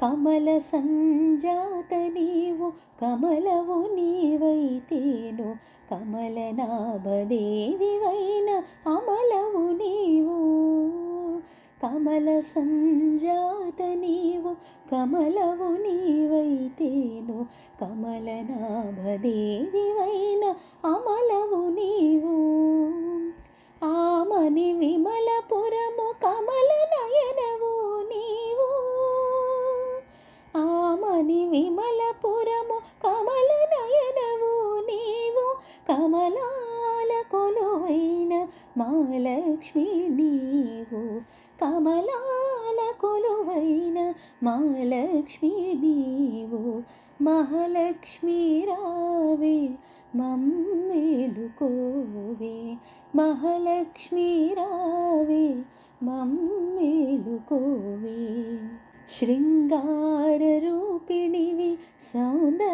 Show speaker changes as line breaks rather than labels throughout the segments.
కమల సంజాత నీవు కమలవు నీవైతేను కమలనాభదేవివైన అమలవు నీవు. కమల సంజాత నీవు కమలవు నీవైతేను కమలనాభదేవివైన అమల కమలపురము కమల నయనవు నీవు కమలాల కొలువైన మాలక్ష్మి నీవు. కమలాల కొలువైన మాలక్ష్మి నీవు. మహాలక్ష్మి రావే మమ్మేలుకోవే. మహాలక్ష్మి రావే మమ్మేలుకోవే. శృంగార రూపిణివి సౌందర్యలహరి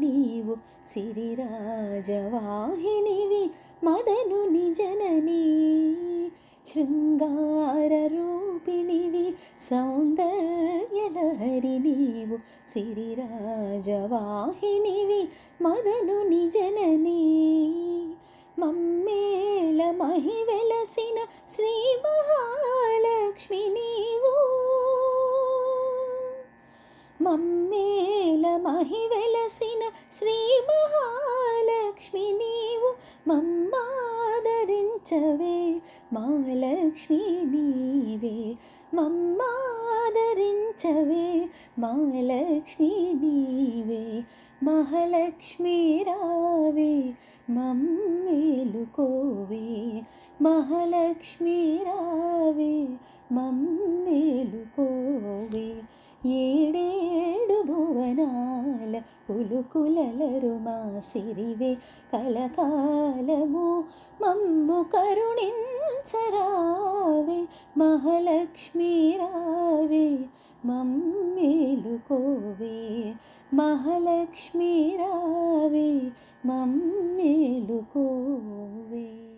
నీవు సిరిరాజవాహినివి మదనుని జననీ శృంగార రూపిణివి సౌందర్యలహరి నీవు సిరిరాజవాహినివి మదనుని జననీ మమ్మేల మహి వెలసిన శ్రీ మహాలక్ష్మి నీవు మమ్మాదరించవే. మాలక్ష్మి నీవే మమ్మాదరించవే. మాలక్ష్మి నీవే మహాలక్ష్మి రావే. మమ్మేలుకోవే. మహాలక్ష్మి రావే. మమ్మేలుకోవే. ఏ భువనాల పులుకులలరు మా సిరివే కలకాలము. మమ్ము కరుణించరావే మహాలక్ష్మీ రావే. మమ్మేలుకోవే మహాలక్ష్మీ రావే. మమ్మేలుకోవే.